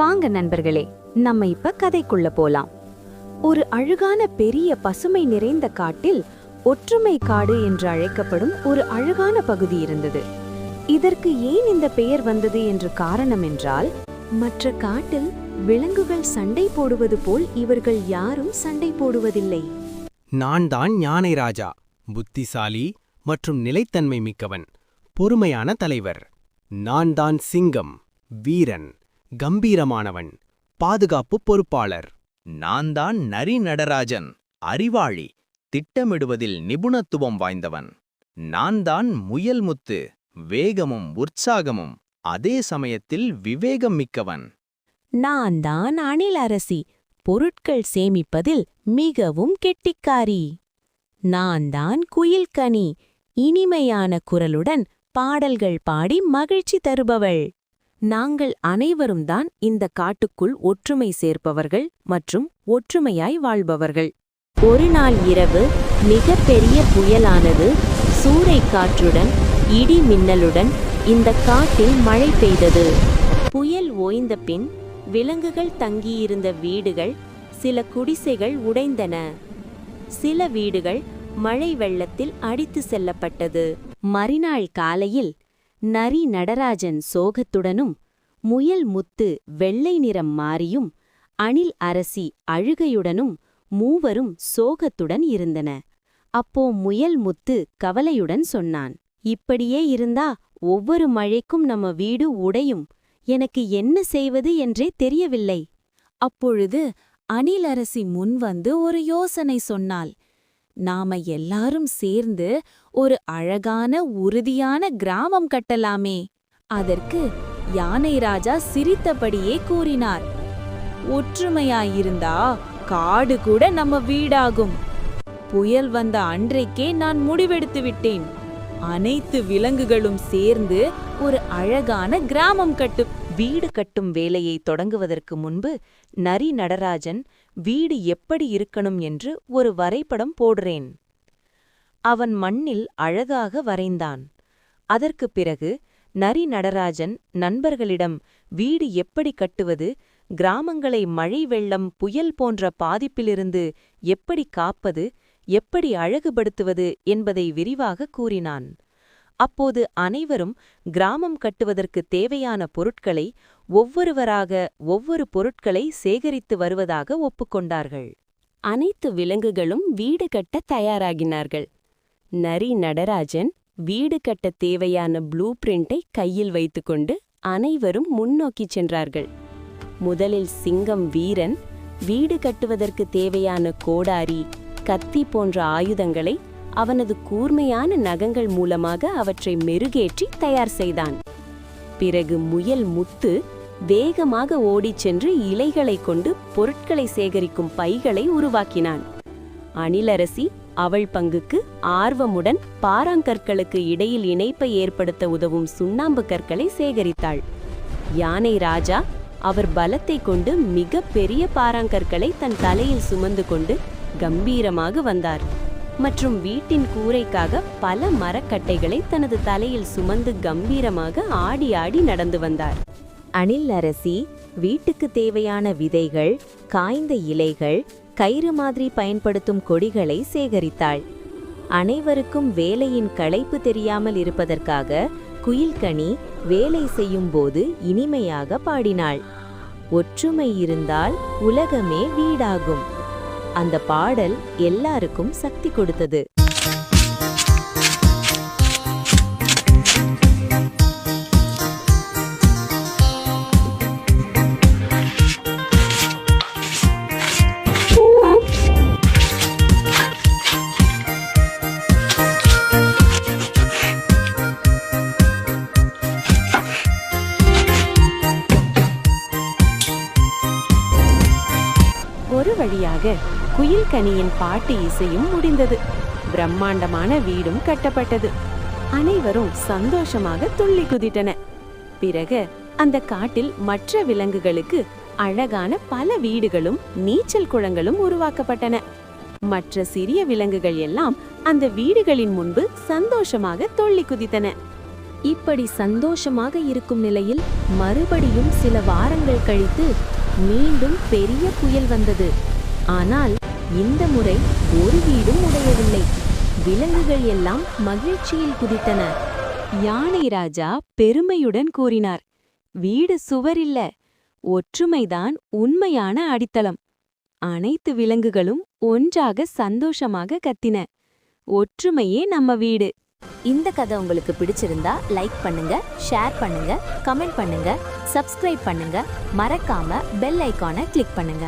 வாங்க நண்பர்களே நம்ம இப்ப கதைக்குள்ள போலாம். ஒரு அழகான பெரிய பசுமை நிறைந்த காட்டில் ஒற்றுமை காடு என்று அழைக்கப்படும் ஒரு அழகான பகுதி இருந்தது. இதற்கு ஏன் இந்த பெயர் வந்தது என்று காரணம் என்றால் மற்ற காட்டில் விலங்குகள் சண்டை போடுவது போல் இவர்கள் யாரும் சண்டை போடுவதில்லை. நான் தான் ஞானை ராஜா புத்திசாலி மற்றும் நிலைத்தன்மை மிக்கவன் பொறுமையான தலைவர். நான் தான் சிங்கம் வீரன். கம்பீரமானவன் பாதுகாப்பு பொறுப்பாளர். நான் தான் நரி நடராஜன் அறிவாளி திட்டமிடுவதில் நிபுணத்துவம் வாய்ந்தவன். நான் தான் முயல் முத்து வேகமும் உற்சாகமும் அதே சமயத்தில் விவேகம் மிக்கவன். நான் தான் அணில் அரசி பொருட்கள் சேமிப்பதில் மிகவும் கெட்டிக்காரி. நான் தான் குயில்கனி இனிமையான குரலுடன் பாடல்கள் பாடி மகிழ்ச்சி தருபவள். நாங்கள் அனைவரும் தான் இந்த காட்டுக்குள் ஒற்றுமை சேர்ப்பவர்கள் மற்றும் ஒற்றுமையாய் வாழ்பவர்கள். ஒரு நாள் இரவு மிகப்பெரிய புயலானது சூறை காற்றுடன் இடி மின்னலுடன் இந்த காட்டில் மழை பெய்தது. புயல் ஓய்ந்த பின் விலங்குகள் தங்கியிருந்த வீடுகள் சில குடிசைகள் உடைந்தன. சில வீடுகள் மழை வெள்ளத்தில் அடித்து செல்லப்பட்டது. மறுநாள் காலையில் நரி நடராஜன் சோகத்துடனும் முயல் முத்து வெள்ளை நிறம் மாறியும் அணில் அரசி அழுகையுடனும் மூவரும் சோகத்துடன் இருந்தன. அப்போ முயல் முத்து கவலையுடன் சொன்னான் இப்படியே இருந்தா ஒவ்வொரு மழைக்கும் நம்ம வீடு உடையும். எனக்கு என்ன செய்வது என்றே தெரியவில்லை. அப்பொழுது அணிலரசி முன்வந்து ஒரு யோசனை சொன்னாள். நாம எல்லாரும் சேர்ந்து ஒரு அழகான உறுதியான கிராமம் கட்டலாமே. அதற்கு யானை ராஜா சிரித்தபடியே கூறினார். ஒற்றுமையாயிருந்தா காடு கூட நம்ம வீடாகும். புயல் வந்த அன்றைக்கே நான் முடிவெடுத்து விட்டேன். அனைத்து விலங்குகளும் சேர்ந்து ஒரு அழகான கிராமம் கட்டும் வீடு கட்டும் வேலையை தொடங்குவதற்கு முன்பு நரி நடராஜன் வீடு எப்படி இருக்கணும் என்று ஒரு வரைபடம் போடுறேன். அவன் மண்ணில் அழகாக வரைந்தான். அதற்குப் பிறகு நரி நடராஜன் நண்பர்களிடம் வீடு எப்படி கட்டுவது கிராமங்களை மழை வெள்ளம் புயல் போன்ற பாதிப்பிலிருந்து எப்படி காப்பது எப்படி அழகுபடுத்துவது என்பதை விரிவாக கூறினான். அப்போது அனைவரும் கிராமம் கட்டுவதற்கு தேவையான பொருட்களை ஒவ்வொருவராக ஒவ்வொரு பொருட்களை சேகரித்து வருவதாக ஒப்புக்கொண்டார்கள். அனைத்து விலங்குகளும் வீடு கட்ட தயாராகினார்கள். நரி நடராஜன் வீடு கட்ட தேவையான ப்ளூ பிரிண்டை கையில் வைத்துக்கொண்டு அனைவரும் முன்னோக்கிச் சென்றார்கள். முதலில் சிங்கம் வீரன் வீடு கட்டுவதற்கு தேவையான கோடாரி கத்தி போன்ற ஆயுதங்களை அவனது கூர்மையான நகங்கள் மூலமாக அவற்றை மெருகேற்றி தயார் செய்தான். பிறகு முயல் முத்து வேகமாக ஓடிச் சென்று இலைகளை கொண்டு பொருட்களை சேகரிக்கும் பைகளை உருவாக்கினான். அணிலரசி அவள் பங்குக்கு ஆர்வமுடன் பாறாங்கற்களுக்கு இடையில் இணைப்பை ஏற்படுத்த உதவும் சுண்ணாம்பு கற்களை சேகரித்தாள். யானை ராஜா அவர் பலத்தை கொண்டு மிக பெரிய பாறாங்கற்களை தன் தலையில் சுமந்து கொண்டு கம்பீரமாக வந்தார். மற்றும் வீட்டின் கூரைக்காக பல மரக்கட்டைகளை தனது தலையில் சுமந்து கம்பீரமாக ஆடி ஆடி நடந்து வந்தார். அணில் அரசி வீட்டுக்கு தேவையான விதைகள் காய்ந்த இலைகள் கயிறு மாதிரி பயன்படுத்தும் கொடிகளை சேகரித்தாள். அனைவருக்கும் வேலையின் களைப்பு தெரியாமல் இருப்பதற்காக குயில்கனி வேலை செய்யும் போது இனிமையாக பாடினாள். ஒற்றுமை இருந்தால் உலகமே வீடாகும். அந்த பாடல் எல்லாருக்கும் சக்தி கொடுத்தது. ஒரு வழியாக குயில்கனியின் பாட்டு இசையும் முடிந்தது. பிரம்மாண்டமான வீடும் கட்டப்பட்டது. அனைவரும் சந்தோஷமாக துள்ளி குதித்தன பிறகு அந்த காட்டில் மற்ற விலங்குகளுக்கு அழகான பல வீடுகளும் நீச்சல் குளங்களும் உருவாக்கப்பட்டன. மற்ற சிறிய விலங்குகள் எல்லாம் அந்த வீடுகளின் முன்பு சந்தோஷமாக துள்ளி குதித்தன. இப்படி சந்தோஷமாக இருக்கும் நிலையில் மறுபடியும் சில வாரங்கள் கழித்து மீண்டும் பெரிய புயல் வந்தது. ஆனால் இந்த முறை ஒரு வீடும் உடையவில்லை. விலங்குகள் எல்லாம் மகிழ்ச்சியில் குதித்தன. யானை ராஜா பெருமையுடன் கூறினார் வீடு சுவரில்ல. ஒற்றுமைதான் உண்மையான அடித்தளம். அனைத்து விலங்குகளும் ஒன்றாக சந்தோஷமாக கத்தின. ஒற்றுமையே நம்ம வீடு. இந்த கதை உங்களுக்கு பிடிச்சிருந்தா லைக் பண்ணுங்க ஷேர் பண்ணுங்க கமெண்ட் பண்ணுங்க சப்ஸ்கிரைப் பண்ணுங்க. மறக்காம பெல் ஐக்கானை கிளிக் பண்ணுங்க.